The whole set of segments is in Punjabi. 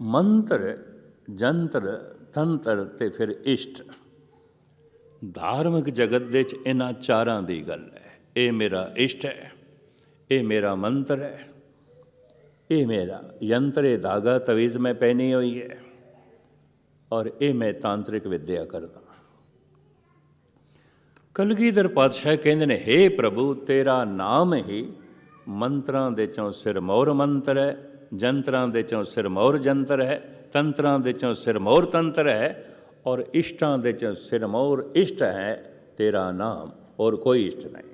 ਮੰਤਰ, ਜੰਤਰ, ਤੰਤਰ ਤੇ ਫਿਰ ਇਸ਼ਟ। ਧਾਰਮਿਕ ਜਗਤ ਦੇ ਵਿੱਚ ਇਹਨਾਂ ਚਾਰਾਂ ਦੀ ਗੱਲ ਹੈ। ਇਹ ਮੇਰਾ ਇਸ਼ਟ ਹੈ, ਇਹ ਮੇਰਾ ਮੰਤਰ ਹੈ, ਇਹ ਮੇਰਾ ਯੰਤਰ ਇਹ ਧਾਗਾ ਤਵੀਜ਼ ਮੈਂ ਪਹਿਨੀ ਹੋਈ ਹੈ ਔਰ ਇਹ ਮੈਂ ਤਾਂਤਰਿਕ ਵਿਦਿਆ ਕਰਦਾ ਕਲਗੀਧਰ ਪਾਤਸ਼ਾਹ ਕਹਿੰਦੇ ਨੇ हे ਪ੍ਰਭੂ, ਤੇਰਾ ਨਾਮ ਹੀ ਮੰਤਰਾਂ ਦੇ ਚੋਂ ਸਿਰਮੌਰ ਮੰਤਰ ਹੈ ਜੰਤਰਾਂ ਦੇ ਚੋਂ ਸਿਰਮੌਰ ਜੰਤਰ ਹੈ, ਤੰਤਰਾਂ ਦੇ ਚੋਂ ਸਿਰਮੌਰ ਤੰਤਰ ਹੈ ਔਰ ਇਸ਼ਟਾਂ ਦੇ ਚੋਂ ਸਿਰਮੌਰ ਇਸ਼ਟ ਹੈ, ਤੇਰਾ ਨਾਮ ਔਰ ਕੋਈ ਇਸ਼ਟ ਨਹੀਂ।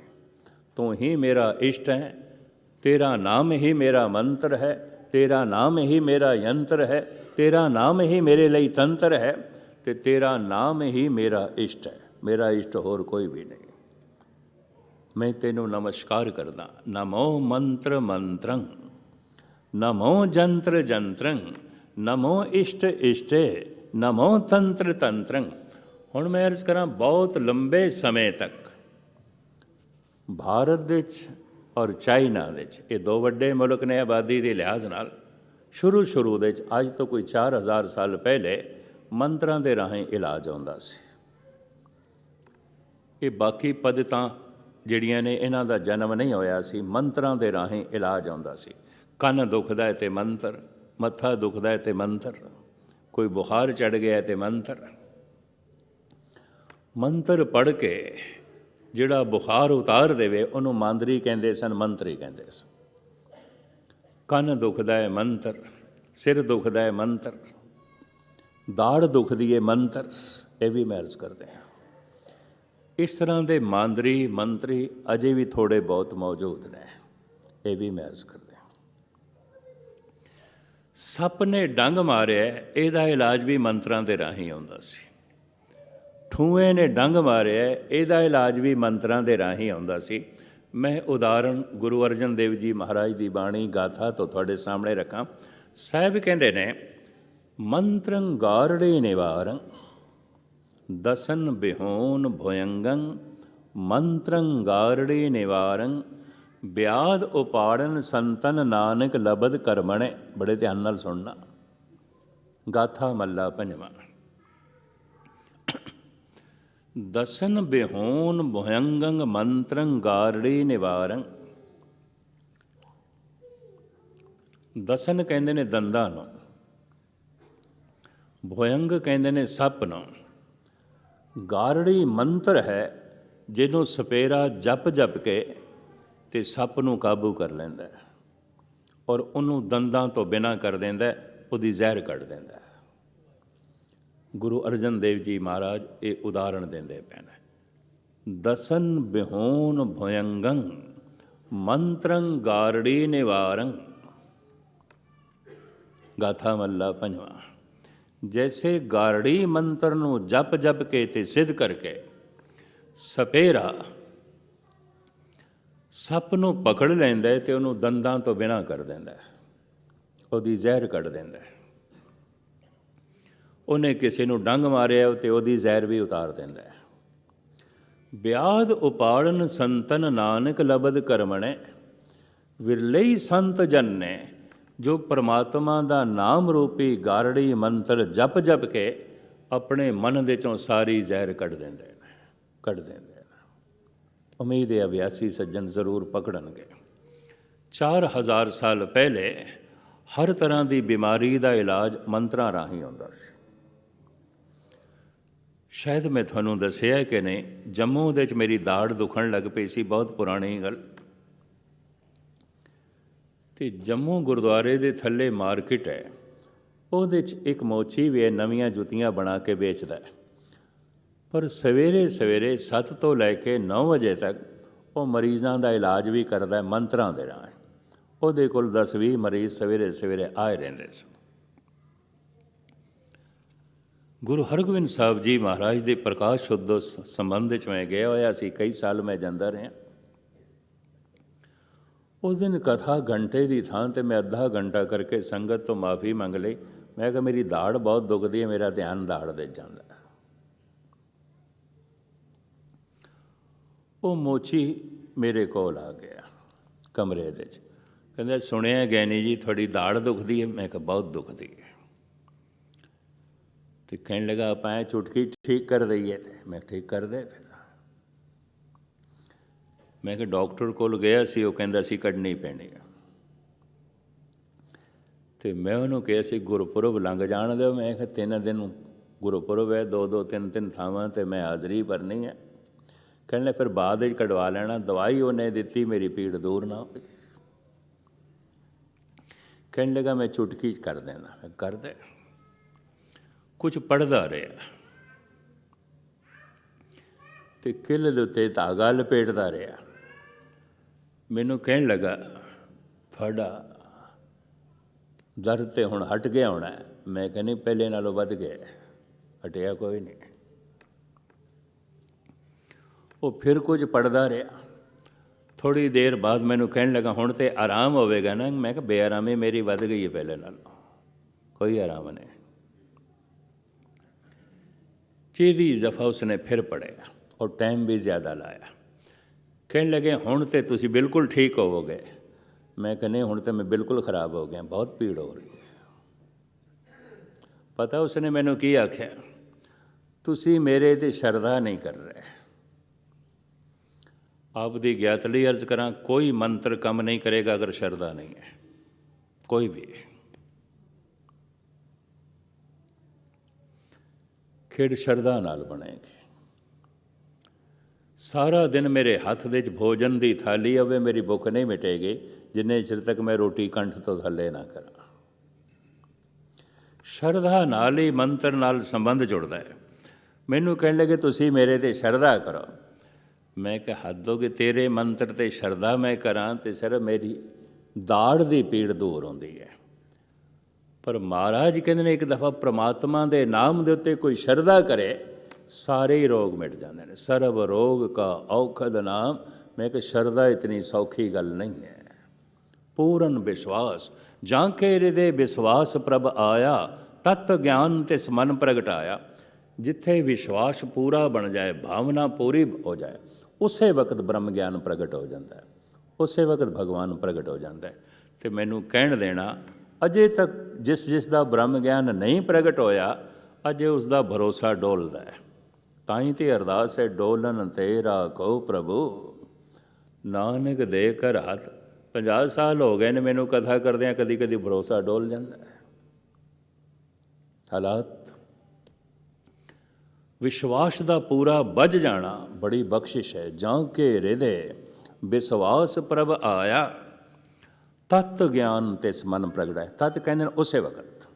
ਤੂੰ ਹੀ ਮੇਰਾ ਇਸ਼ਟ ਹੈ, ਤੇਰਾ ਨਾਮ ਹੀ ਮੇਰਾ ਮੰਤਰ ਹੈ, ਤੇਰਾ ਨਾਮ ਹੀ ਮੇਰਾ ਯੰਤਰ ਹੈ, ਤੇਰਾ ਨਾਮ ਹੀ ਮੇਰੇ ਲਈ ਤੰਤਰ ਹੈ ਤੇ ਤੇਰਾ ਨਾਮ ਹੀ ਮੇਰਾ ਇਸ਼ਟ ਹੈ। ਮੇਰਾ ਇਸ਼ਟ ਹੋਰ ਕੋਈ ਵੀ ਨਹੀਂ। ਮੈਂ ਤੈਨੂੰ ਨਮਸਕਾਰ ਕਰਦਾ। ਨਮੋ ਮੰਤਰ ਮੰਤਰੰ। ਨਮੋ ਜੰਤਰ ਜੰਤਰੰ ਨਮੋ ਇਸ਼ਟ ਇਸ਼ਟੇ ਨਮੋ ਤੰਤਰ ਤੰਤਰੰ ਹੁਣ ਮੈਂ ਅਰਜ਼ ਕਰਾਂ ਬਹੁਤ ਲੰਬੇ ਸਮੇਂ ਤੱਕ ਭਾਰਤ ਵਿੱਚ ਔਰ ਚਾਈਨਾ ਵਿੱਚ ਇਹ ਦੋ ਵੱਡੇ ਮੁਲਕ ਨੇ ਆਬਾਦੀ ਦੇ ਲਿਹਾਜ਼ ਨਾਲ ਸ਼ੁਰੂ ਸ਼ੁਰੂ ਦੇ ਵਿੱਚ ਅੱਜ ਤੋਂ ਕੋਈ 4000 ਸਾਲ ਪਹਿਲੇ ਮੰਤਰਾਂ ਦੇ ਰਾਹੀਂ ਇਲਾਜ ਆਉਂਦਾ ਸੀ ਇਹ ਬਾਕੀ ਪਦਤਾਂ ਜਿਹੜੀਆਂ ਨੇ ਇਹਨਾਂ ਦਾ ਜਨਮ ਨਹੀਂ ਹੋਇਆ ਸੀ ਮੰਤਰਾਂ ਦੇ ਰਾਹੀਂ ਇਲਾਜ ਆਉਂਦਾ ਸੀ ਕੰਨ ਦੁਖਦਾ ਹੈ ਤੇ ਮੰਤਰ, ਮੱਥਾ ਦੁਖਦਾ ਹੈ ਤੇ ਮੰਤਰ, ਕੋਈ ਬੁਖਾਰ ਚੜ ਗਿਆ ਹੈ ਤੇ ਮੰਤਰ। ਮੰਤਰ ਪੜ ਕੇ ਜਿਹੜਾ ਬੁਖਾਰ ਉਤਾਰ ਦੇਵੇ, ਉਹਨੂੰ ਮੰਦਰੀ ਕਹਿੰਦੇ ਸਨ, ਮੰਤਰੀ ਕਹਿੰਦੇ ਸਨ। ਕੰਨ ਦੁਖਦਾ ਹੈ ਮੰਤਰ, ਸਿਰ ਦੁਖਦਾ ਹੈ ਮੰਤਰ, ਦਾੜ ਦੁਖਦੀ ਹੈ ਮੰਤਰ, ਇਹ ਵੀ ਮੈਰਜ਼ ਕਰਦੇ ਹਾਂ। ਇਸ ਤਰ੍ਹਾਂ ਦੇ ਮਾਂਦਰੀ, ਮੰਤਰੀ ਅਜੇ ਵੀ ਥੋੜੇ ਬਹੁਤ ਮੌਜੂਦ ਨੇ, ਇਹ ਵੀ ਮੈਰਜ਼ ਕਰਦੇ ਸੱਪ ਨੇ ਡੰਗ ਮਾਰਿਆ, ਇਹਦਾ ਇਲਾਜ ਵੀ ਮੰਤਰਾਂ ਦੇ ਰਾਹੀਂ ਆਉਂਦਾ ਸੀ। ਠੂਏ ਨੇ ਡੰਗ ਮਾਰਿਆ, ਇਹਦਾ ਇਲਾਜ ਵੀ ਮੰਤਰਾਂ ਦੇ ਰਾਹੀਂ ਆਉਂਦਾ ਸੀ। ਮੈਂ ਉਦਾਹਰਣ ਗੁਰੂ ਅਰਜਨ ਦੇਵ ਜੀ ਮਹਾਰਾਜ ਦੀ ਬਾਣੀ ਗਾਥਾ ਤੋਂ ਤੁਹਾਡੇ ਸਾਹਮਣੇ ਰੱਖਾਂ। ਸਾਹਿਬ ਕਹਿੰਦੇ ਨੇ, ਮੰਤਰੰ ਗਾਰੜੇ ਨਿਵਾਰੰ, ਦਸਨ ਬਿਹੋਨ ਭਯੰਗੰ, ਮੰਤਰੰ ਗਾਰੜੇ ਨਿਵਾਰੰ ਬਿਆਦ ਉਪਾੜਨ ਸੰਤਨ ਨਾਨਕ ਲਬਦ ਕਰਮਣੇ। ਬੜੇ ਧਿਆਨ ਨਾਲ ਸੁਣਨਾ। ਗਾਥਾ ਮੱਲਾ ਪੰਜਵਾਂ। ਦਸਨ ਬਿਹੋਨ ਭਯੰਗੰ ਮੰਤਰੰ ਗਾਰੜੀ ਨਿਵਾਰੰ। ਦਸਨ ਕਹਿੰਦੇ ਨੇ ਦੰਦਾਂ ਨੂੰ। ਭਯੰਗ ਕਹਿੰਦੇ ਨੇ ਸੱਪ ਨੂੰ। ਗਾਰੜੀ ਮੰਤਰ ਹੈ, ਜਿਹਨੂੰ ਸਪੇਰਾ ਜਪ ਜਪ ਕੇ ਤੇ ਸੱਪ ਨੂੰ ਕਾਬੂ ਕਰ ਲੈਂਦਾ ਹੈ ਔਰ ਉਹਨੂੰ ਦੰਦਾਂ ਤੋਂ ਬਿਨਾ ਕਰ ਦਿੰਦਾ ਉਹਦੀ ਜ਼ਹਿਰ ਕੱਢ ਦਿੰਦਾ ਗੁਰੂ ਅਰਜਨ ਦੇਵ ਜੀ ਮਹਾਰਾਜ ਇਹ ਉਦਾਹਰਣ ਦਿੰਦੇ ਪਏ ਦਸਨ ਬਿਹੋਨ ਭਯੰਗੰ, ਮੰਤਰੰ ਗਾਰੜੀ ਨਿਵਾਰੰ। ਗਾਥਾ ਮੱਲਾ ਪੰਜਵਾ, ਜੈਸੇ ਗਾਰੜੀ ਮੰਤਰ ਨੂੰ ਜਪ ਜਪ ਕੇ ਤੇ ਸਿੱਧ ਕਰਕੇ, ਸਪੇਰਾ ਸੱਪ ਨੂੰ ਪਕੜ ਲੈਂਦਾ ਹੈ ਤੇ ਉਹਨੂੰ ਦੰਦਾਂ ਤੋਂ ਬਿਨਾ ਕਰ ਦਿੰਦਾ ਹੈ। ਉਹਦੀ ਜ਼ਹਿਰ ਕੱਢ ਦਿੰਦਾ ਹੈ। ਉਹਨੇ ਕਿਸੇ ਨੂੰ ਡੰਗ ਮਾਰਿਆ ਤੇ ਉਹਦੀ ਜ਼ਹਿਰ ਵੀ ਉਤਾਰ ਦਿੰਦਾ ਹੈ। ਬਿਆਦ ਉਪਾੜਨ ਸੰਤਨ ਨਾਨਕ ਲਬਦ ਕਰਮਣੇ, ਵਿਰਲਈ ਸੰਤ ਜਨ ਨੇ ਜੋ ਪ੍ਰਮਾਤਮਾ ਦਾ ਨਾਮ ਰੂਪੀ ਗਾਰੜੀ ਮੰਤਰ ਜਪ ਜਪ ਕੇ ਆਪਣੇ ਮਨ ਦੇ ਚੋਂ ਸਾਰੀ ਜ਼ਹਿਰ ਕੱਢ ਦਿੰਦੇ ਨੇ ਕੱਢ ਦਿੰਦੇ ਉਮੀਦ ਹੈ ਅਭਿਆਸੀ ਸੱਜਣ ਜ਼ਰੂਰ ਪਕੜਨਗੇ। 4000 ਸਾਲ ਪਹਿਲੇ ਹਰ ਤਰ੍ਹਾਂ ਦੀ ਬਿਮਾਰੀ ਦਾ ਇਲਾਜ ਮੰਤਰਾਂ ਰਾਹੀਂ ਹੁੰਦਾ ਸੀ। ਸ਼ਾਇਦ ਮੈਂ ਤੁਹਾਨੂੰ ਦੱਸਿਆ ਕਿ ਨਹੀਂ, ਜੰਮੂ ਦੇ ਵਿੱਚ ਮੇਰੀ ਦਾੜ ਦੁਖਣ ਲੱਗ ਪਈ ਸੀ, ਬਹੁਤ ਪੁਰਾਣੀ ਗੱਲ। ਤੇ ਜੰਮੂ ਗੁਰਦੁਆਰੇ ਦੇ ਥੱਲੇ ਮਾਰਕੀਟ ਹੈ, ਉਹਦੇ 'ਚ ਇੱਕ ਮੋਚੀ ਵੀ ਹੈ ਨਵੀਆਂ ਜੁੱਤੀਆਂ ਬਣਾ ਕੇ ਵੇਚਦਾ ਹੈ। ਪਰ ਸਵੇਰੇ ਸਵੇਰੇ 7 ਤੋਂ ਲੈ ਕੇ 9 ਵਜੇ ਤੱਕ ਉਹ ਮਰੀਜ਼ਾਂ ਦਾ ਇਲਾਜ ਵੀ ਕਰਦਾ ਹੈ, ਮੰਤਰਾਂ ਦੇ ਰਾਹੀਂ ਉਹਦੇ ਕੋਲ 10-20 ਮਰੀਜ਼ ਸਵੇਰੇ ਸਵੇਰੇ ਆਏ ਰਹਿੰਦੇ ਸਨ। ਗੁਰੂ ਹਰਗੋਬਿੰਦ ਸਾਹਿਬ ਜੀ ਮਹਾਰਾਜ ਦੇ ਪ੍ਰਕਾਸ਼ ਸ਼ੁੱਧ ਸੰਬੰਧ ਵਿੱਚ ਮੈਂ ਗਿਆ ਹੋਇਆ ਸੀ, ਕਈ ਸਾਲ ਮੈਂ ਜਾਂਦਾ ਰਿਹਾ। ਉਸ ਦਿਨ ਕਥਾ ਘੰਟੇ ਦੀ ਥਾਂ ਤੇ ਮੈਂ ਅੱਧਾ ਘੰਟਾ ਕਰਕੇ ਸੰਗਤ ਤੋਂ ਮਾਫੀ ਮੰਗ ਲਈ। ਮੈਂ ਕਿਹਾ, ਮੇਰੀ ਦਾੜ ਬਹੁਤ ਦੁਖਦੀ ਹੈ, ਮੇਰਾ ਧਿਆਨ ਦਾੜ ਦੇ ਜਾਂਦਾ ਉਹ ਮੋਚੀ ਮੇਰੇ ਕੋਲ ਆ ਗਿਆ, ਕਮਰੇ ਦੇ ਵਿੱਚ। ਕਹਿੰਦਾ, ਸੁਣਿਆ ਗੈਨੀ ਜੀ, ਤੁਹਾਡੀ ਦਾੜ ਦੁਖਦੀ ਹੈ? ਮੈਂ ਕਿਹਾ, ਬਹੁਤ ਦੁਖਦੀ ਹੈ। ਤੇ ਕਹਿਣ ਲੱਗਾ, ਆਪਾਂ ਚੁਟਕੀ ਠੀਕ ਕਰ ਦਈਏ ਤੇ। ਮੈਂ ਠੀਕ ਕਰ ਦੇ ਫਿਰ। ਮੈਂ ਕਿ ਡਾਕਟਰ ਕੋਲ ਗਿਆ ਸੀ, ਉਹ ਕਹਿੰਦਾ ਸੀ ਕੱਢਣੀ ਪੈਣੀ ਆ। ਤੇ ਮੈਂ ਉਹਨੂੰ ਕਿਹਾ ਸੀ, ਗੁਰਪੁਰਬ ਲੰਘ ਜਾਣ ਦਿਓ। ਮੈਂ ਕਿਹਾ, ਤਿੰਨ ਦਿਨ ਗੁਰਪੁਰਬ ਹੈ ਦੋ ਦੋ ਤਿੰਨ ਤਿੰਨ ਥਾਵਾਂ ਤੇ ਮੈਂ ਹਾਜ਼ਰੀ ਭਰਨੀ ਹੈ। ਕਹਿਣ ਕਹਿੰਦੇ ਫਿਰ ਬਾਅਦ ਵਿੱਚ ਕਢਵਾ ਲੈਣਾ, ਦਵਾਈ ਉਹਨੇ ਦਿੱਤੀ, ਮੇਰੀ ਪੀੜ ਦੂਰ ਨਾ ਹੋਈ। ਕਹਿਣ ਲੱਗਾ ਮੈਂ ਚੁਟਕੀ 'ਚ ਕਰ ਦੇਣਾ ਮੈਂ ਕਰ ਦੇ। ਕੁਝ ਪੜਦਾ ਰਿਹਾ। ਤੇ ਕਿਲ ਦੇ ਉੱਤੇ ਧਾਗਾ ਲਪੇਟਦਾ ਰਿਹਾ। ਮੈਨੂੰ ਕਹਿਣ ਲੱਗਾ, ਤੁਹਾਡਾ ਦਰਦ ਤੇ ਹੁਣ ਹਟ ਗਿਆ ਹੋਣਾ ਮੈਂ ਕਹਿੰਨੀ ਪਹਿਲੇ ਨਾਲੋਂ ਵੱਧ ਗਿਆ ਹਟਿਆ ਕੋਈ ਨਹੀਂ। ਉਹ ਫਿਰ ਕੁਝ ਪੜਦਾ ਰਿਹਾ। ਥੋੜੀ ਦੇਰ ਬਾਅਦ ਮੈਨੂੰ ਕਹਿਣ ਲੱਗਾ, ਹੁਣ ਤੇ ਆਰਾਮ ਹੋਵੇਗਾ ਨਾ। ਮੈਂ ਕਿਹਾ, ਬੇਆਰਾਮੀ ਮੇਰੀ ਵੱਧ ਗਈ ਹੈ ਪਹਿਲੇ ਨਾਲੋਂ। ਕੋਈ ਆਰਾਮ ਨਹੀਂ। ਚੀਦੀ ਦਫਾ ਉਸਨੇ ਫਿਰ ਪੜਿਆ ਔਰ ਟਾਈਮ ਵੀ ਜ਼ਿਆਦਾ ਲਾਇਆ। ਕਹਿਣ ਲੱਗੇ, ਹੁਣ ਤੇ ਤੁਸੀਂ ਬਿਲਕੁਲ ਠੀਕ ਹੋਵੋਗੇ। ਮੈਂ ਕਹਿੰਨੇ ਹੁਣ ਤੇ ਮੈਂ ਬਿਲਕੁਲ ਖਰਾਬ ਹੋ ਗਿਆ, ਬਹੁਤ ਪੀੜ ਹੋ ਰਹੀ ਹੈ। ਪਤਾ ਉਸਨੇ ਮੈਨੂੰ ਕੀ ਆਖਿਆ? ਤੁਸੀਂ ਮੇਰੇ ਤੇ ਸ਼ਰਧਾ ਨਹੀਂ ਕਰ ਰਹੇ। ਆਪ ਦੀ ਗਿਆਤ ਲਈ ਅਰਜ਼ ਕਰਾਂ, ਕੋਈ ਮੰਤਰ ਕੰਮ ਨਹੀਂ ਕਰੇਗਾ ਅਗਰ ਸ਼ਰਧਾ ਨਹੀਂ ਹੈ। ਕੋਈ ਵੀ। ਖੇਡ ਸ਼ਰਧਾ ਨਾਲ ਬਣੇਗੀ। ਸਾਰਾ ਦਿਨ ਮੇਰੇ ਹੱਥ ਦੇ ਵਿੱਚ ਭੋਜਨ ਦੀ ਥਾਲੀ ਹੋਵੇ ਮੇਰੀ ਭੁੱਖ ਨਹੀਂ ਮਿਟੇਗੀ, ਜਿੰਨੇ ਚਿਰ ਤੱਕ ਮੈਂ ਰੋਟੀ ਕੰਠ ਤੋਂ ਥੱਲੇ ਨਾ ਕਰਾਂ। ਸ਼ਰਧਾ ਨਾਲ ਹੀ ਮੰਤਰ ਨਾਲ ਸੰਬੰਧ ਜੁੜਦਾ ਹੈ। ਮੈਨੂੰ ਕਹਿਣ ਲੱਗੇ, ਤੁਸੀਂ ਮੇਰੇ ਤੇ ਸ਼ਰਧਾ ਕਰੋ। ਮੈਂ ਕਿਹਾ, ਹੱਦ ਹੋ ਤੇਰੇ ਮੰਤਰ ਤੇ ਸ਼ਰਧਾ ਮੈਂ ਕਰਾਂ ਤੇ ਸਰ ਮੇਰੀ ਦਾੜ ਦੀ ਪੀੜ ਦੂਰ ਹੁੰਦੀ ਹੈ। ਪਰ ਮਹਾਰਾਜ ਕਹਿੰਦੇ ਨੇ, ਇੱਕ ਦਫਾ ਪ੍ਰਮਾਤਮਾ ਦੇ ਨਾਮ ਦੇ ਉੱਤੇ ਕੋਈ ਸ਼ਰਧਾ ਕਰੇ, ਸਾਰੇ ਹੀ ਰੋਗ ਮਿਟ ਜਾਂਦੇ ਨੇ। ਸਰਬ ਰੋਗ ਕਾ ਔਖਦ ਨਾਮ। ਮੈਂ ਕਿ ਸ਼ਰਧਾ ਇਤਨੀ ਸੌਖੀ ਗੱਲ ਨਹੀਂ ਹੈ। ਪੂਰਨ ਵਿਸ਼ਵਾਸ। ਜਾਂ ਕੇ ਹਿਰਦੇ ਵਿਸ਼ਵਾਸ ਪ੍ਰਭ ਆਇਆ, ਤਤ ਗਿਆਨ ਤੇ ਮਨ ਪ੍ਰਗਟਾਇਆ। ਜਿੱਥੇ ਵਿਸ਼ਵਾਸ ਪੂਰਾ ਬਣ ਜਾਏ, ਭਾਵਨਾ ਪੂਰੀ ਹੋ ਜਾਏ ਉਸੇ ਵਕਤ ਬ੍ਰਹਮ ਗਿਆਨ ਪ੍ਰਗਟ ਹੋ ਜਾਂਦਾ ਹੈ। ਉਸੇ ਵਕਤ ਭਗਵਾਨ ਪ੍ਰਗਟ ਹੋ ਜਾਂਦਾ ਹੈ। ਤੇ ਮੈਨੂੰ ਕਹਿਣ ਦੇਣਾ, ਅਜੇ ਤੱਕ ਜਿਸ ਜਿਸ ਦਾ ਬ੍ਰਹਮ ਗਿਆਨ ਨਹੀਂ ਪ੍ਰਗਟ ਹੋਇਆ, ਅਜੇ ਉਸ ਦਾ ਭਰੋਸਾ ਡੋਲਦਾ ਹੈ। ਤਾਂ ਹੀ ਤੇ ਅਰਦਾਸ ਹੈ, ਡੋਲਨ ਤੇਰਾ ਕੋ ਪ੍ਰਭੂ। ਨਾਨਕ ਦੇ ਕਰ ਹੱਥ 50 ਸਾਲ ਹੋ ਗਏ ਨੇ ਮੈਨੂੰ ਕਥਾ ਕਰਦਿਆਂ ਕਦੀ ਕਦੀ ਭਰੋਸਾ ਡੋਲ ਜਾਂਦਾ ਹੈ। ਹਾਲਾਤ ਵਿਸ਼ਵਾਸ ਦਾ ਪੂਰਾ ਵੱਜ ਜਾਣਾ ਬੜੀ ਬਖਸ਼ਿਸ਼ ਹੈ। ਜਾਂ ਕੇ ਹਿਰਦੇ ਵਿਸ਼ਵਾਸ ਪ੍ਰਭ ਆਇਆ, ਤਤ ਗਿਆਨ ਤੇ ਸਮਨ ਪ੍ਰਗਟ ਹੈ। ਤਤ ਕਹਿੰਦੇ ਨੇ ਉਸੇ ਵਕਤ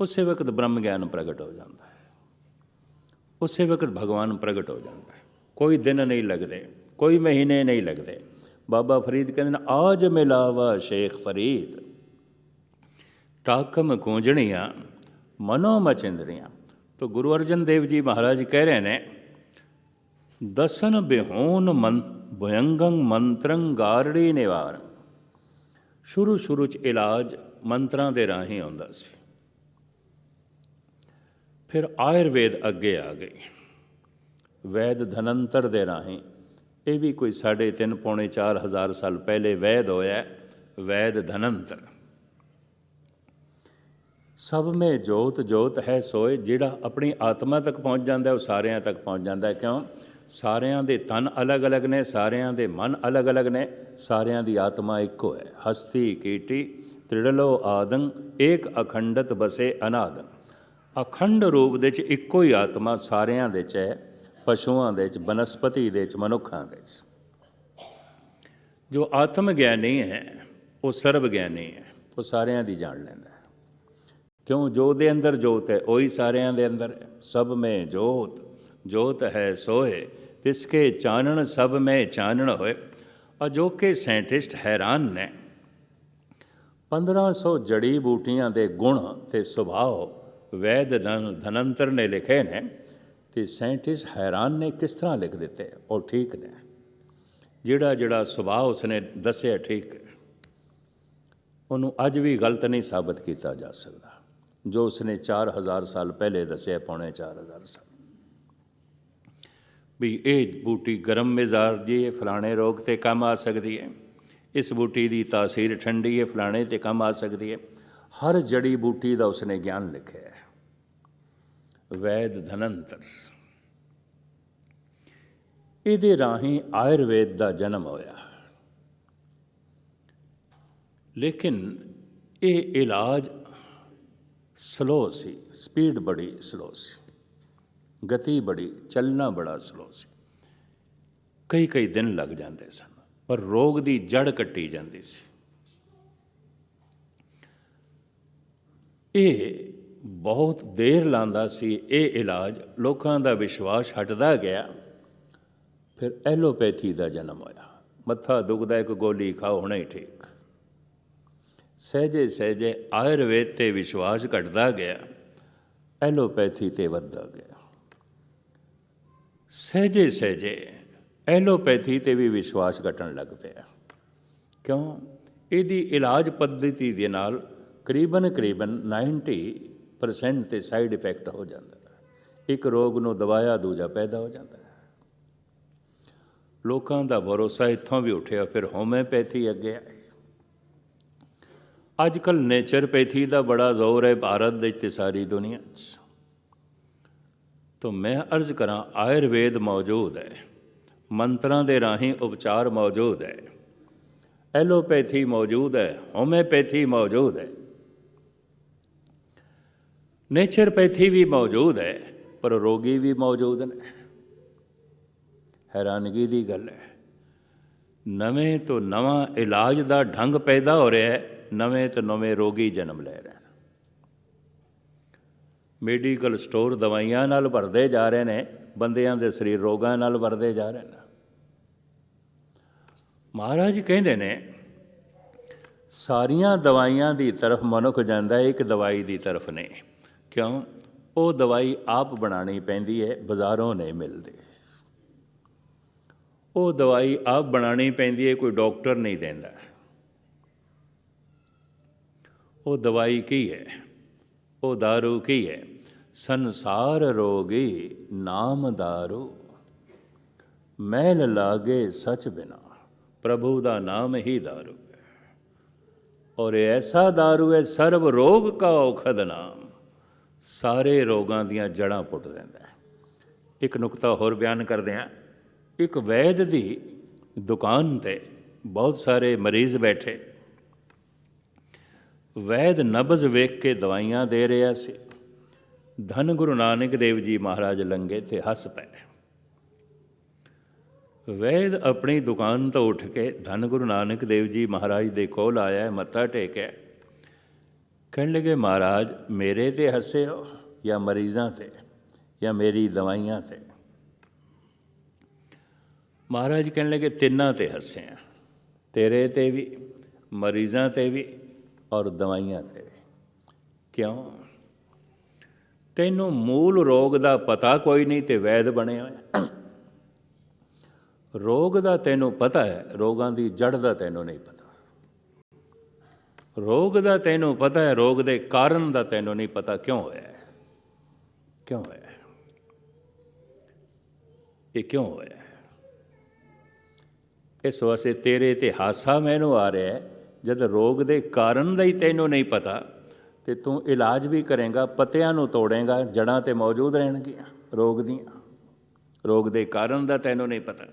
ਉਸੇ ਵਕਤ ਬ੍ਰਹਮ ਗਿਆਨ ਪ੍ਰਗਟ ਹੋ ਜਾਂਦਾ ਹੈ। ਉਸੇ ਵਕਤ ਭਗਵਾਨ ਪ੍ਰਗਟ ਹੋ ਜਾਂਦਾ ਹੈ। ਕੋਈ ਦਿਨ ਨਹੀਂ ਲੱਗਦੇ, ਕੋਈ ਮਹੀਨੇ ਨਹੀਂ ਲੱਗਦੇ। ਬਾਬਾ ਫਰੀਦ ਕਹਿੰਦੇ ਨੇ, ਆਜ ਮਿਲਾਵਾ ਸ਼ੇਖ ਫਰੀਦ, ਟਾਕਮ ਗੂੰਜਣੀਆਂ, ਮਨੋ ਮਚਿੰਦੜੀਆਂ ਤੋ ਗੁਰੂ ਅਰਜਨ ਦੇਵ ਜੀ ਮਹਾਰਾਜ ਕਹਿ ਰਹੇ ਨੇ, ਦਸਨ ਬਿਹੋਨ ਮਨ ਭਯੰਗੰ ਮੰਤਰੰ ਗਾਰੜੀ ਨਿਵਾਰ। ਸ਼ੁਰੂ ਸ਼ੁਰੂ ਚ ਇਲਾਜ ਮੰਤਰਾਂ ਦੇ ਰਾਹੀਂ ਆਉਂਦਾ ਸੀ। ਫਿਰ ਆਯੁਰਵੇਦ ਅੱਗੇ ਆ ਗਈ। ਵੈਦ ਧਨੰਤਰ ਦੇ ਰਾਹੀਂ ਇਹ ਵੀ ਕੋਈ 3.5 ਪੌਣੇ 4000 ਸਾਲ ਪਹਿਲੇ ਵੈਦ ਹੋਇਆ, ਵੈਦ ਧਨੰਤਰ। ਸਭ ਮੇ ਜੋਤ ਜੋਤ ਹੈ ਸੋਏ, ਜਿਹੜਾ ਆਪਣੀ ਆਤਮਾ ਤੱਕ ਪਹੁੰਚ ਜਾਂਦਾ ਉਹ ਸਾਰਿਆਂ ਤੱਕ ਪਹੁੰਚ ਜਾਂਦਾ ਕਿਉਂ? ਸਾਰਿਆਂ ਦੇ ਤਨ ਅਲੱਗ-ਅਲੱਗ ਨੇ, ਸਾਰਿਆਂ ਦੇ ਮਨ ਅਲੱਗ-ਅਲੱਗ ਨੇ, ਸਾਰਿਆਂ ਦੀ ਆਤਮਾ ਇੱਕੋ ਹੈ। ਹਸਤੀ ਕੀਟੀ, ਤ੍ਰਿੜਲੋ ਆਦੰ, ਏਕ ਅਖੰਡਤ ਬਸੇ ਅਨਾਦੰ। ਅਖੰਡ ਰੂਪ ਦੇ ਵਿੱਚ ਇੱਕੋ ਹੀ ਆਤਮਾ ਸਾਰਿਆਂ ਦੇ ਚ ਹੈ, ਪਸ਼ੂਆਂ ਦੇ ਵਿੱਚ ਬਨਸਪਤੀ ਦੇ ਚ, ਮਨੁੱਖਾਂ ਦੇ ਚ। ਜੋ ਆਤਮ ਗਿਆਨੀ ਹੈ, ਉਹ ਸਰਬ ਗਿਆਨੀ ਹੈ, ਉਹ ਸਾਰਿਆਂ ਦੀ ਜਾਣ ਲੈਂਦਾ ਕਿਉਂ? ਜੋ ਦੇ ਅੰਦਰ ਜੋਤ ਹੈ, ਉਹੀ ਸਾਰਿਆਂ ਦੇ ਅੰਦਰ ਹੈ। ਸਭ में ਜੋਤ ਜੋਤ ਹੈ ਸੋਏ ਤਿਸਕੇ ਚਾਨਣ, ਸਭ ਮੇ ਚਾਨਣ ਹੋਏ। ਅਜੋਕੇ ਸਾਇੰਟਿਸਟ ਹੈਰਾਨ ਨੇ। 1500 ਜੜੀ ਬੂਟੀਆਂ ਦੇ ਗੁਣ ਤੇ ਸੁਭਾਅ ਵੈਦ ਧਨੰਤਰ ਨੇ ਲਿਖੇ ਨੇ ਤੇ ਸਾਇੰਟਿਸਟ ਹੈਰਾਨ ਨੇ ਕਿਸ ਤਰ੍ਹਾਂ ਲਿਖ ਦਿੱਤੇ? ਉਹ ਠੀਕ ਨੇ। ਜਿਹੜਾ ਜਿਹੜਾ ਸੁਭਾਅ ਉਸਨੇ ਦੱਸਿਆ ਠੀਕ ਉਹਨੂੰ ਅੱਜ ਵੀ ਗਲਤ ਨਹੀਂ ਸਾਬਤ ਕੀਤਾ ਜਾ ਸਕਦਾ। ਜੋ ਉਸਨੇ 4000 ਸਾਲ ਪਹਿਲੇ ਦੱਸਿਆ, ਪੌਣੇ 4000 ਸਾਲ। ਵੀ ਇਹ ਬੂਟੀ ਗਰਮ ਮਿਜ਼ਾਜ ਦੀ ਹੈ, ਫਲਾਣੇ ਰੋਗ ਤੇ ਕੰਮ ਆ ਸਕਦੀ ਹੈ। ਇਸ ਬੂਟੀ ਦੀ ਤਾਸੀਰ ਠੰਡੀ ਹੈ, ਫਲਾਣੇ ਤੇ ਕੰਮ ਆ ਸਕਦੀ ਹੈ। ਹਰ ਜੜੀ ਬੂਟੀ ਦਾ ਉਸਨੇ ਗਿਆਨ ਲਿਖਿਆ ਹੈ। ਵੈਦ ਧਨੰਤਰ। ਇਹਦੇ ਰਾਹੀਂ ਆਯੁਰਵੇਦ ਦਾ ਜਨਮ ਹੋਇਆ। ਲੇਕਿਨ ਇਹ ਇਲਾਜ ਸਲੋ ਸੀ ਸਪੀਡ ਬੜੀ ਸਲੋ ਸੀ, ਗਤੀ ਬੜੀ, ਚੱਲਣਾ ਬੜਾ ਸਲੋ ਸੀ। ਕਈ ਕਈ ਦਿਨ ਲੱਗ ਜਾਂਦੇ ਸਨ, ਪਰ ਰੋਗ ਦੀ ਜੜ ਕੱਟੀ ਜਾਂਦੀ ਸੀ। ਇਹ ਬਹੁਤ ਦੇਰ ਲਾਂਦਾ ਸੀ, ਇਹ ਇਲਾਜ ਲੋਕਾਂ ਦਾ ਵਿਸ਼ਵਾਸ ਹਟਦਾ ਗਿਆ। ਫਿਰ ਐਲੋਪੈਥੀ ਦਾ ਜਨਮ ਹੋਇਆ। ਮੱਥਾ ਦੁਖਦਾ, ਇੱਕ ਗੋਲੀ ਖਾਓ, ਹੁਣੇ ਹੀ ਠੀਕ। ਸਹਿਜੇ ਸਹਿਜੇ ਆਯੁਰਵੇਦ ਤੇ ਵਿਸ਼ਵਾਸ ਘਟਦਾ ਗਿਆ, ਐਲੋਪੈਥੀ ਤੇ ਵੱਧਦਾ ਗਿਆ। ਸਹਿਜੇ ਸਹਿਜੇ ਐਲੋਪੈਥੀ ਤੇ ਵੀ ਵਿਸ਼ਵਾਸ ਘਟਣ ਲੱਗ ਪਿਆ। ਕਿਉਂ? ਇਹਦੀ ਇਲਾਜ ਪੱਧਤੀ ਦੇ ਨਾਲ ਕਰੀਬਨ ਕਰੀਬਨ 90% ਤੇ ਸਾਈਡ ਇਫੈਕਟ ਹੋ ਜਾਂਦਾ ਹੈ। ਇੱਕ ਰੋਗ ਨੂੰ ਦਵਾਇਆ ਦੂਜਾ ਪੈਦਾ ਹੋ ਜਾਂਦਾ ਹੈ। ਲੋਕਾਂ ਦਾ ਭਰੋਸਾ ਇੱਥੋਂ ਵੀ ਉੱਠਿਆ, ਫਿਰ ਹੋਮਿਓਪੈਥੀ ਅੱਗੇ ਆਈ ਅੱਜ ਕੱਲ ਨੇਚਰਪੈਥੀ ਦਾ ਬੜਾ ਜ਼ੋਰ ਹੈ, ਭਾਰਤ ਦੇ ਤੇ ਸਾਰੀ ਦੁਨੀਆ 'ਚ। ਤਾਂ ਮੈਂ ਅਰਜ਼ ਕਰਾਂ, ਆਯੁਰਵੇਦ ਮੌਜੂਦ ਹੈ। ਮੰਤਰਾਂ ਦੇ ਰਾਹੀਂ ਉਪਚਾਰ ਮੌਜੂਦ ਹੈ। ਐਲੋਪੈਥੀ ਮੌਜੂਦ ਹੈ, ਹੋਮਿਓਪੈਥੀ ਮੌਜੂਦ ਹੈ। ਨੇਚਰਪੈਥੀ ਵੀ ਮੌਜੂਦ ਹੈ, ਪਰ ਰੋਗੀ ਵੀ ਮੌਜੂਦ ਨੇ। ਹੈਰਾਨਗੀ ਦੀ ਗੱਲ ਹੈ। ਨਵੇਂ ਤੋਂ ਨਵਾਂ ਇਲਾਜ ਦਾ ਢੰਗ ਪੈਦਾ ਹੋ ਰਿਹਾ ਹੈ। ਨਵੇਂ ਤੋਂ ਨਵੇਂ ਰੋਗੀ ਜਨਮ ਲੈ ਰਹੇ ਨੇ। ਮੈਡੀਕਲ ਸਟੋਰ ਦਵਾਈਆਂ ਨਾਲ ਭਰਦੇ ਜਾ ਰਹੇ ਨੇ, ਬੰਦਿਆਂ ਦੇ ਸਰੀਰ ਰੋਗਾਂ ਨਾਲ ਭਰਦੇ ਜਾ ਰਹੇ ਨੇ। ਮਹਾਰਾਜ ਕਹਿੰਦੇ ਨੇ, ਸਾਰੀਆਂ ਦਵਾਈਆਂ ਦੀ ਤਰਫ ਮਨੁੱਖ ਜਾਂਦਾ ਇੱਕ ਦਵਾਈ ਦੀ ਤਰਫ ਨਹੀਂ। ਕਿਉਂ? ਉਹ ਦਵਾਈ ਆਪ ਬਣਾਣੀ ਪੈਂਦੀ ਹੈ, ਬਾਜ਼ਾਰੋਂ ਨਹੀਂ ਮਿਲਦੀ। ਉਹ ਦਵਾਈ ਆਪ ਬਣਾਣੀ ਪੈਂਦੀ ਹੈ, ਕੋਈ ਡਾਕਟਰ ਨਹੀਂ ਦਿੰਦਾ। ਉਹ ਦਵਾਈ ਕੀ ਹੈ ਉਹ दारू ਕੀ ਹੈ ਸੰਸਾਰ ਰੋਗੀ ਨਾਮ दारू ਮੈਲ ਲਾਗੇ ਸਚ ਬਿਨਾ ਪ੍ਰਭੂ ਦਾ ਨਾਮ ਹੀ दारू ਹੈ ਔਰ ਇਹ ਐਸਾ दारू ਹੈ ਸਰਬ ਰੋਗ ਕਾ ਔਖਦ ਨਾਮ ਸਾਰੇ ਰੋਗਾਂ ਦੀਆਂ ਜੜਾਂ ਪੁੱਟ ਦਿੰਦਾ ਹੈ ਇੱਕ ਨੁਕਤਾ ਹੋਰ ਬਿਆਨ ਕਰਦੇ ਹਾਂ ਇੱਕ ਵੈਦ ਦੀ ਦੁਕਾਨ ਤੇ ਬਹੁਤ ਸਾਰੇ ਮਰੀਜ਼ ਬੈਠੇ ਵੈਦ ਨਬਜ਼ ਵੇਖ ਕੇ ਦਵਾਈਆਂ ਦੇ ਰਿਹਾ ਸੀ। ਧੰਨ ਗੁਰੂ ਨਾਨਕ ਦੇਵ ਜੀ ਮਹਾਰਾਜ ਲੰਗੇ ਤੇ ਹੱਸ ਪਏ। ਵੈਦ ਆਪਣੀ ਦੁਕਾਨ ਤੋਂ ਉੱਠ ਕੇ ਧੰਨ ਗੁਰੂ ਨਾਨਕ ਦੇਵ ਜੀ ਮਹਾਰਾਜ ਦੇ ਕੋਲ ਆਇਆ, ਮੱਥਾ ਟੇਕਿਆ। ਕਹਿਣ ਲੱਗੇ, ਮਹਾਰਾਜ, ਮੇਰੇ ਤੇ ਹੱਸੇ ਹੋ ਜਾਂ ਮਰੀਜ਼ਾਂ ਤੇ ਜਾਂ ਮੇਰੀ ਦਵਾਈਆਂ ਤੇ? ਮਹਾਰਾਜ ਕਹਿਣ ਲੱਗੇ, ਤਿੰਨਾਂ ਤੇ ਹੱਸੇ ਆ। ਤੇਰੇ ਤੇ ਵੀ, ਮਰੀਜ਼ਾਂ ਤੇ ਵੀ ਔਰ ਦਵਾਈਆਂ ਤੇ। ਕਿਉਂ? ਤੈਨੂੰ ਮੂਲ ਰੋਗ ਦਾ ਪਤਾ ਕੋਈ ਨਹੀਂ ਤੇ ਵੈਦ ਬਣੇ ਹੋਏ। ਰੋਗ ਦਾ ਤੈਨੂੰ ਪਤਾ ਹੈ, ਰੋਗਾਂ ਦੀ ਜੜ ਦਾ ਤੈਨੂੰ ਨਹੀਂ ਪਤਾ। ਰੋਗ ਦਾ ਤੈਨੂੰ ਪਤਾ ਹੈ, ਰੋਗ ਦੇ ਕਾਰਨ ਦਾ ਤੈਨੂੰ ਨਹੀਂ ਪਤਾ। ਕਿਉਂ ਹੋਇਆ ਕਿਉਂ ਹੋਇਆ ਇਹ ਕਿਉਂ ਹੋਇਆ ਇਸ ਵਾਸਤੇ ਤੇਰੇ ਤੇ ਹਾਸਾ ਮੈਨੂੰ ਆ ਰਿਹਾ ਹੈ। ਜਦ ਰੋਗ ਦੇ ਕਾਰਨ ਦਾ ਹੀ ਤੈਨੂੰ ਨਹੀਂ ਪਤਾ, ਤੇ ਤੂੰ ਇਲਾਜ ਵੀ ਕਰੇਗਾ, ਪਤਿਆਂ ਨੂੰ ਤੋੜੇਗਾ ਜੜਾਂ ਤੇ ਮੌਜੂਦ ਰਹਿਣਗੀਆਂ, ਰੋਗ ਦੀਆਂ। ਰੋਗ ਦੇ ਕਾਰਨ ਦਾ ਤੈਨੂੰ ਨਹੀਂ ਪਤਾ।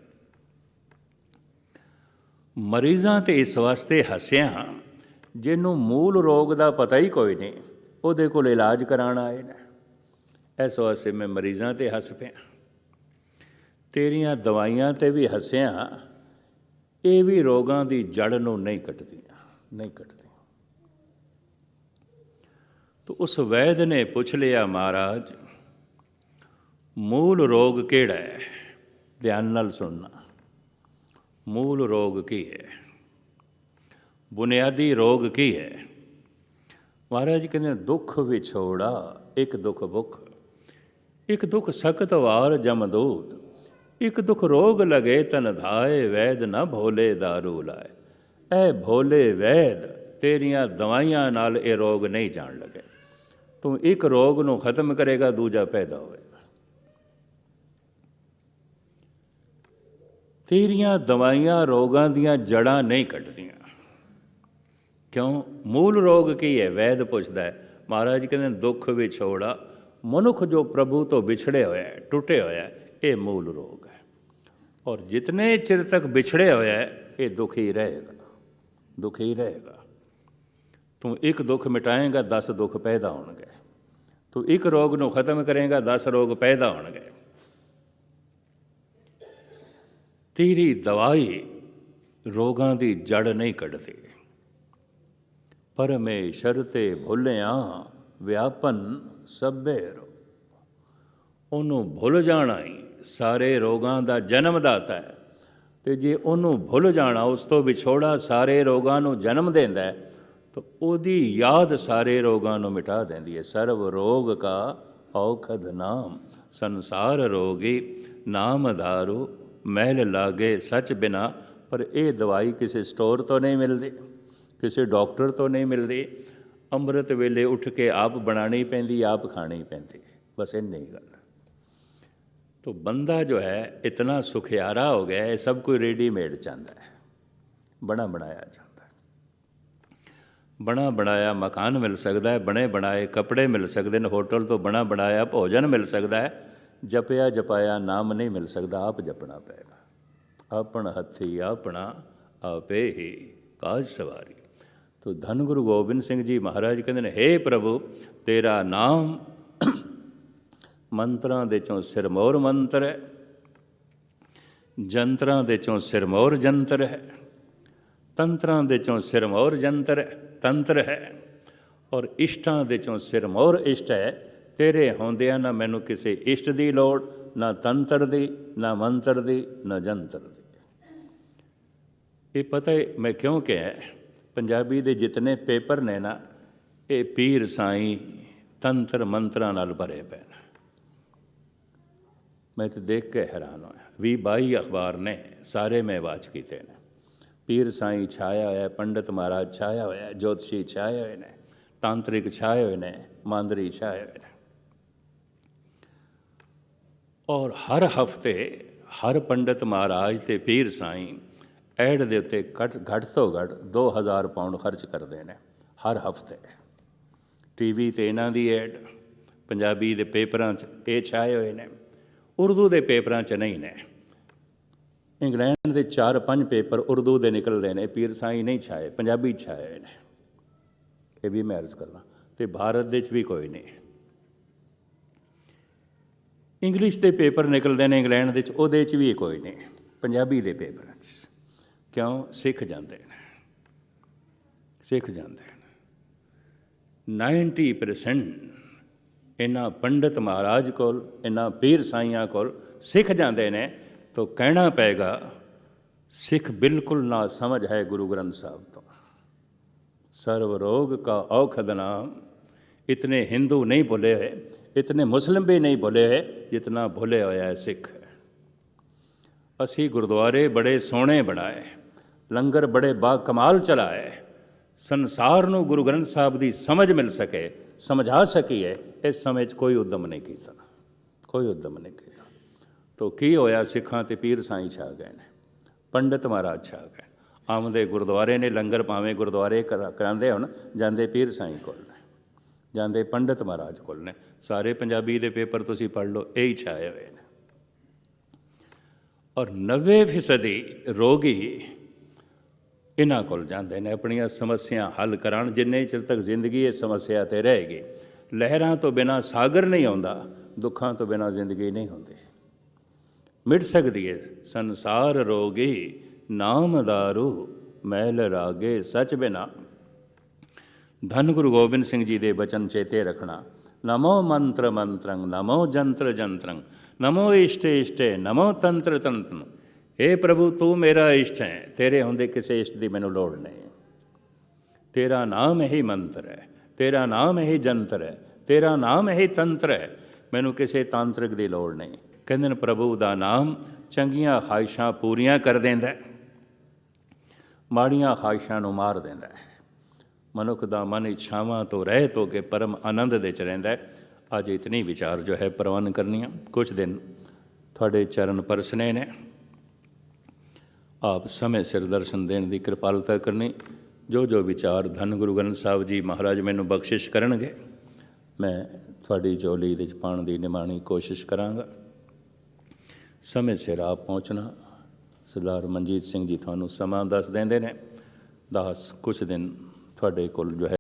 ਮਰੀਜ਼ਾਂ ਤੇ ਇਸ ਵਾਸਤੇ ਹੱਸਿਆ ਜਿਹਨੂੰ ਮੂਲ ਰੋਗ ਦਾ ਪਤਾ ਹੀ ਕੋਈ ਨਹੀਂ, ਉਹਦੇ ਕੋਲ ਇਲਾਜ ਕਰਾਉਣ ਆਏ ਨੇ। ਇਸ ਵਾਸਤੇ ਮੈਂ ਮਰੀਜ਼ਾਂ ਤੇ ਹੱਸ ਪਿਆ। ਤੇਰੀਆਂ ਦਵਾਈਆਂ ਤੇ ਵੀ ਹੱਸਿਆ ਇਹ ਵੀ ਰੋਗਾਂ ਦੀ ਜੜ ਨੂੰ ਨਹੀਂ ਕੱਟਦੀਆਂ। ਨਹੀਂ ਕੱਟਦੀਆਂ ਤੋ ਉਸ ਵੈਦ ਨੇ ਪੁੱਛ ਲਿਆ, ਮਹਾਰਾਜ, ਮੂਲ ਰੋਗ ਕਿਹੜਾ ਹੈ? ਧਿਆਨ ਨਾਲ ਸੁਣਨਾ। ਮੂਲ ਰੋਗ ਕੀ ਹੈ? ਬੁਨਿਆਦੀ ਰੋਗ ਕੀ ਹੈ? ਮਹਾਰਾਜ ਕਹਿੰਦੇ, ਦੁੱਖ ਵਿਛੋੜਾ, ਇੱਕ ਦੁੱਖ ਭੁੱਖ। ਇੱਕ ਦੁੱਖ ਸਖਤ ਵਾਰ ਜਮਦੂਤ ਇੱਕ ਦੁੱਖ ਰੋਗ ਲਗੇ ਤਨ ਧਾਏ, ਵੈਦ ਨਾ ਭੋਲੇ ਦਾਰੂ ਲਾਏ। ਐ ਭੋਲੇ ਵੈਦ, ਤੇਰੀਆਂ ਦਵਾਈਆਂ ਨਾਲ ਇਹ ਰੋਗ ਨਹੀਂ ਜਾਣ ਲੱਗੇ। ਤੂੰ ਇੱਕ ਰੋਗ ਨੂੰ ਖਤਮ ਕਰੇਗਾ, ਦੂਜਾ ਪੈਦਾ ਹੋਵੇਗਾ ਤੇਰੀਆਂ ਦਵਾਈਆਂ ਰੋਗਾਂ ਦੀਆਂ ਜੜਾਂ ਨਹੀਂ ਕੱਟਦੀਆਂ। ਕਿਉਂ? ਮੂਲ ਰੋਗ ਕੀ ਹੈ? ਵੈਦ ਪੁੱਛਦਾ ਹੈ। ਮਹਾਰਾਜ ਕਹਿੰਦੇ, ਦੁੱਖ ਵਿਛੋੜਾ, ਮਨੁੱਖ ਜੋ ਪ੍ਰਭੂ ਤੋਂ ਵਿਛੜੇ ਹੋਇਆ ਹੈ ਟੁੱਟੇ ਹੋਇਆ ਹੈ, ਇਹ ਮੂਲ ਰੋਗ ਹੈ। ਔਰ ਜਿਤਨੇ ਚਿਰ ਤੱਕ ਵਿਛੜੇ ਹੋਇਆ ਹੈ, ਇਹ ਦੁਖੀ ਰਹੇਗਾ। ਦੁਖੀ ਰਹੇਗਾ। ਤੂੰ ਇੱਕ ਦੁੱਖ ਮਿਟਾਏਗਾ 10 ਦੁੱਖ ਪੈਦਾ ਹੋਣਗੇ। ਤੂੰ ਇੱਕ ਰੋਗ ਨੂੰ ਖਤਮ ਕਰੇਗਾ 10 ਰੋਗ ਪੈਦਾ ਹੋਣਗੇ। ਤੇਰੀ ਦਵਾਈ ਰੋਗਾਂ ਦੀ ਜੜ ਨਹੀਂ ਕੱਢਦੀ। ਪਰਮੇਸ਼ਰ ਤੇ ਭੁੱਲਿਆ ਵਿਆਪਨ ਸਭੇ ਰੋਗ। ਉਹਨੂੰ ਭੁੱਲ ਜਾਣਾ ਹੀ ਸਾਰੇ ਰੋਗਾਂ ਦਾ ਜਨਮ ਦਾਤਾ ਹੈ। ਤੇ ਜੇ ਉਹਨੂੰ ਭੁੱਲ ਜਾਣਾ, ਉਸ ਤੋਂ ਵਿਛੋੜਾ ਸਾਰੇ ਰੋਗਾਂ ਨੂੰ ਜਨਮ ਦਿੰਦਾ ਹੈ, ਤਾਂ ਉਹਦੀ ਯਾਦ ਸਾਰੇ ਰੋਗਾਂ ਨੂੰ ਮਿਟਾ ਦਿੰਦੀ ਹੈ। ਸਰਵ ਰੋਗ ਕਾ ਔਖਦ ਨਾਮ, ਸੰਸਾਰ ਰੋਗੀ ਨਾਮ ਧਾਰੂ, ਮਹਿਲ ਲਾਗੇ ਸੱਚ ਬਿਨਾ। ਪਰ ਇਹ ਦਵਾਈ ਕਿਸੇ ਸਟੋਰ ਤੋਂ ਨਹੀਂ ਮਿਲਦੀ, ਕਿਸੇ ਡਾਕਟਰ ਤੋਂ ਨਹੀਂ ਮਿਲਦੀ। ਅੰਮ੍ਰਿਤ ਵੇਲੇ ਉੱਠ ਕੇ ਆਪ ਬਣਾਣੀ ਪੈਂਦੀ, ਆਪ ਖਾਣੀ ਪੈਂਦੀ। ਬਸ ਇੰਨੀ ਗੱਲ। तो बंदा जो है इतना सुखियारा हो गया है सब कोई रेडीमेड चाहता है बना बनाया चाहता है बना बनाया मकान मिल सकता है बने बनाए कपड़े मिल सकते हैं होटल तो बना बनाया भोजन मिल सकता है जपया जपाया नाम नहीं मिल सकता आप जपना पेगा अपन हथी अपना आपे ही काज सवारी तो धन गुरु गोबिंद सिंह जी महाराज कहते हैं हे प्रभु तेरा नाम ਮੰਤਰਾਂ ਦੇ ਚੋਂ ਸਿਰਮੌਰ ਮੰਤਰ ਹੈ। ਜੰਤਰਾਂ ਦੇ ਚੋਂ ਸਿਰਮੌਰ ਜੰਤਰ ਹੈ। ਤੰਤਰਾਂ ਦੇ ਚੋਂ ਸਿਰਮੌਰ ਜੰਤਰ ਹੈ, ਤੰਤਰ ਹੈ। ਔਰ ਇਸ਼ਟਾਂ ਦੇ ਚੋਂ ਸਿਰਮੌਰ ਇਸ਼ਟ ਹੈ। ਤੇਰੇ ਹੁੰਦਿਆਂ ਨਾ ਮੈਨੂੰ ਕਿਸੇ ਇਸ਼ਟ ਦੀ ਲੋੜ, ਨਾ ਤੰਤਰ ਦੀ, ਨਾ ਮੰਤਰ ਦੀ, ਨਾ ਜੰਤਰ ਦੀ। ਇਹ ਪਤਾ ਹੈ ਮੈਂ ਕਿਉਂ ਕਿਹਾ ਪੰਜਾਬੀ ਦੇ ਜਿਤਨੇ ਪੇਪਰ ਨੇ ਨਾ, ਇਹ ਪੀਰ ਸਾਈਂ ਤੰਤਰ ਮੰਤਰਾਂ ਨਾਲ ਭਰੇ ਪਏ ਮੈਂ ਤੇ ਦੇਖ ਕੇ ਹੈਰਾਨ ਹੋਇਆ। ਵੀ 22 ਅਖਬਾਰ ਨੇ ਸਾਰੇ ਮੈਂ ਵਾਚ ਕੀਤੇ ਨੇ। ਪੀਰ ਸਾਈਂ ਛਾਇਆ ਹੋਇਆ, ਪੰਡਤ ਮਹਾਰਾਜ ਛਾਇਆ ਹੋਇਆ, ਜੋਤਸ਼ੀ ਛਾਏ ਹੋਏ ਨੇ, ਤਾਂਤਰਿਕ ਛਾਏ ਹੋਏ ਨੇ, ਮਾਂਦਰੀ ਛਾਏ ਹੋਏ ਨੇ। ਔਰ ਹਰ ਹਫ਼ਤੇ ਹਰ ਪੰਡਤ ਮਹਾਰਾਜ ਤੇ ਪੀਰ ਸਾਈਂ ਐਡ ਦੇ ਉੱਤੇ ਘੱਟ ਘੱਟ ਤੋਂ ਘੱਟ 2000 ਪਾਉਂਡ ਖਰਚ ਕਰਦੇ ਨੇ ਹਰ ਹਫ਼ਤੇ। ਟੀਵੀ ਤੇ ਇਹਨਾਂ ਦੀ ਐਡ, ਪੰਜਾਬੀ ਦੇ ਪੇਪਰਾਂ 'ਚ ਇਹ ਛਾਏ ਹੋਏ ਨੇ। ਉਰਦੂ ਦੇ ਪੇਪਰਾਂ 'ਚ ਨਹੀਂ ਨੇ। ਇੰਗਲੈਂਡ ਦੇ 4-5 ਪੇਪਰ ਉਰਦੂ ਦੇ ਨਿਕਲਦੇ ਨੇ। ਪੀਰ ਸਾਈ ਨਹੀਂ ਛਾਏ, ਪੰਜਾਬੀ ਛਾਏ ਨੇ। ਇਹ ਵੀ ਮੈਂ ਅਰਜ਼ ਕਰਨਾ ਤੇ ਭਾਰਤ ਦੇ ਵਿੱਚ ਵੀ ਕੋਈ ਨਹੀਂ। ਇੰਗਲਿਸ਼ ਦੇ ਪੇਪਰ ਨਿਕਲਦੇ ਨੇ ਇੰਗਲੈਂਡ ਦੇ ਵਿੱਚ ਉਹਦੇ 'ਚ ਵੀ ਕੋਈ ਨਹੀਂ, ਪੰਜਾਬੀ ਦੇ ਪੇਪਰਾਂ 'ਚ। ਕਿਉਂ? ਸਿੱਖ ਜਾਂਦੇ ਨੇ। ਸਿੱਖ ਜਾਂਦੇ ਨੇ। 90% ਇਹਨਾਂ ਪੰਡਤ ਮਹਾਰਾਜ ਕੋਲ, ਇਹਨਾਂ ਪੀਰ ਸਾਈਆਂ ਕੋਲ ਸਿੱਖ ਜਾਂਦੇ ਨੇ, ਤਾਂ ਕਹਿਣਾ ਪਏਗਾ, ਸਿੱਖ ਬਿਲਕੁਲ ਨਾ ਸਮਝ ਹੈ ਗੁਰੂ ਗ੍ਰੰਥ ਸਾਹਿਬ ਤੋਂ। ਸਰਵ ਰੋਗ ਕਾ ਔਖਦ ਨਾਮ। ਇਤਨੇ ਹਿੰਦੂ ਨਹੀਂ ਭੁਲੇ ਹੋਏ, ਇਤਨੇ ਮੁਸਲਿਮ ਵੀ ਨਹੀਂ ਭੁਲੇ ਹੋਏ, ਜਿਤਨਾ ਭੁਲੇ ਹੋਇਆ ਹੈ ਸਿੱਖ। ਅਸੀਂ ਗੁਰਦੁਆਰੇ ਬੜੇ ਸੋਹਣੇ ਬਣਾਏ, ਲੰਗਰ ਬੜੇ ਬਾ ਕਮਾਲ ਚਲਾਏ, ਸੰਸਾਰ ਨੂੰ ਗੁਰੂ ਗ੍ਰੰਥ ਸਾਹਿਬ ਦੀ ਸਮਝ ਮਿਲ ਸਕੇ ਸਮਝਾ ਸਕੀਏ, ਇਸ ਸਮੇਂ 'ਚ ਕੋਈ ਉਦਮ ਨਹੀਂ ਕੀਤਾ। ਕੋਈ ਉਦਮ ਨਹੀਂ ਕੀਤਾ। ਤੋ ਕੀ ਹੋਇਆ? ਸਿੱਖਾਂ ਤੇ ਪੀਰ ਸਾਈਂ ਛਾ ਗਏ ਨੇ। ਪੰਡਤ ਮਹਾਰਾਜ ਛਾ ਗਏ। ਆਮਦੇ ਗੁਰਦੁਆਰੇ ਨੇ, ਲੰਗਰ ਭਾਵੇਂ ਗੁਰਦੁਆਰੇ ਕਰਾ- ਕਰਾਉਂਦੇ ਹੁਣ, ਜਾਂਦੇ ਪੀਰ ਸਾਈਂ ਕੋਲ ਨੇ। ਜਾਂਦੇ ਪੰਡਤ ਮਹਾਰਾਜ ਕੋਲ ਨੇ। ਸਾਰੇ ਪੰਜਾਬੀ ਦੇ ਪੇਪਰ ਤੁਸੀਂ ਪੜ੍ਹ ਲਓ, ਇਹ ਹੀ ਛਾਏ ਹੋਏ ਨੇ। ਔਰ 90% ਰੋਗੀ ਇਹਨਾਂ ਕੋਲ ਜਾਂਦੇ ਨੇ, ਆਪਣੀਆਂ ਸਮੱਸਿਆ ਹੱਲ ਕਰਾਉਣ। ਜਿੰਨੇ ਚਿਰ ਤੱਕ ਜ਼ਿੰਦਗੀ ਇਹ ਸਮੱਸਿਆ ਤੇ ਰਹੇਗੀ, ਲਹਿਰਾਂ ਤੋਂ ਬਿਨਾ ਸਾਗਰ ਨਹੀਂ ਆਉਂਦਾ, ਦੁੱਖਾਂ ਤੋਂ ਬਿਨਾ ਜ਼ਿੰਦਗੀ ਨਹੀਂ ਹੁੰਦੀ। ਮਿਟ ਸਕਦੀ ਹੈ ਸੰਸਾਰ ਰੋਗੀ, ਨਾਮ ਦਾਰੂ ਮੈਲ ਰਾਗੇ, ਸਚ ਬਿਨਾ। ਧੰਨ ਗੁਰੂ ਗੋਬਿੰਦ ਸਿੰਘ ਜੀ ਦੇ ਬਚਨ ਚੇਤੇ ਰੱਖਣਾ। ਨਮੋ ਮੰਤਰ ਮੰਤਰੰ, ਨਮੋ ਜੰਤਰ ਜੰਤਰੰ, ਨਮੋ ਇਸ਼ਟੇ ਇਸ਼ਟੇ, ਨਮੋ ਤੰਤਰ ਤੰਤਨ हे ਪ੍ਰਭੂ, ਤੂੰ ਮੇਰਾ ਇਸ਼ਟ ਹੈ, ਤੇਰੇ ਹੁੰਦੇ ਕਿਸੇ ਇਸ਼ਟ ਦੀ ਮੈਨੂੰ ਲੋੜ ਨਹੀਂ। ਤੇਰਾ ਨਾਮ ਹੀ ਮੰਤਰ ਹੈ, ਤੇਰਾ ਨਾਮ ਹੀ ਜੰਤਰ ਹੈ, ਤੇਰਾ ਨਾਮ ਹੀ ਤੰਤਰ ਹੈ, ਮੈਨੂੰ ਕਿਸੇ ਤਾਂਤਰਿਕ ਦੀ ਲੋੜ ਨਹੀਂ। ਕਹਿੰਦੇ ਨੇ, ਪ੍ਰਭੂ ਦਾ ਨਾਮ ਚੰਗੀਆਂ ਖਾਹਿਸ਼ਾਂ ਪੂਰੀਆਂ ਕਰ ਦਿੰਦਾ ਹੈ, ਮਾੜੀਆਂ ਖਾਹਿਸ਼ਾਂ ਨੂੰ ਮਾਰ ਦਿੰਦਾ ਹੈ। ਮਨੁੱਖ ਦਾ ਮਨ ਇੱਛਾਵਾਂ ਤੋਂ ਰਹਿਤ ਹੋ ਕੇ ਪਰਮ ਆਨੰਦ ਦੇ ਚ ਰਹਿੰਦਾ ਹੈ। ਅੱਜ ਇਤਨੀ ਵਿਚਾਰ ਜੋ ਹੈ ਪ੍ਰਵਾਨ ਕਰਨੀਆਂ ਕੁਝ ਦਿਨ ਤੁਹਾਡੇ ਚਰਨ ਪਰਸਨੇ ਨੇ। ਆਪ ਸਮੇਂ ਸਿਰ ਦਰਸ਼ਨ ਦੇਣ ਦੀ ਕਿਰਪਾਲਤਾ ਕਰਨੀ। ਜੋ ਜੋ ਵਿਚਾਰ ਧੰਨ ਗੁਰੂ ਗ੍ਰੰਥ ਸਾਹਿਬ ਜੀ ਮਹਾਰਾਜ ਮੈਨੂੰ ਬਖਸ਼ਿਸ਼ ਕਰਨਗੇ, ਮੈਂ ਤੁਹਾਡੀ ਝੋਲੀ ਦੇ ਚ ਪਾਉਣ ਦੀ ਨਿਮਾਣੀ ਕੋਸ਼ਿਸ਼ ਕਰਾਂਗਾ। ਸਮੇਂ ਸਿਰ ਆਪ ਪਹੁੰਚਣਾ, ਸਰਦਾਰ ਮਨਜੀਤ ਸਿੰਘ ਜੀ ਤੁਹਾਨੂੰ ਸਮਾਂ ਦੱਸ ਦਿੰਦੇ ਨੇ। ਦਾਸ ਕੁਝ ਦਿਨ ਤੁਹਾਡੇ ਕੋਲ ਜੋ ਹੈ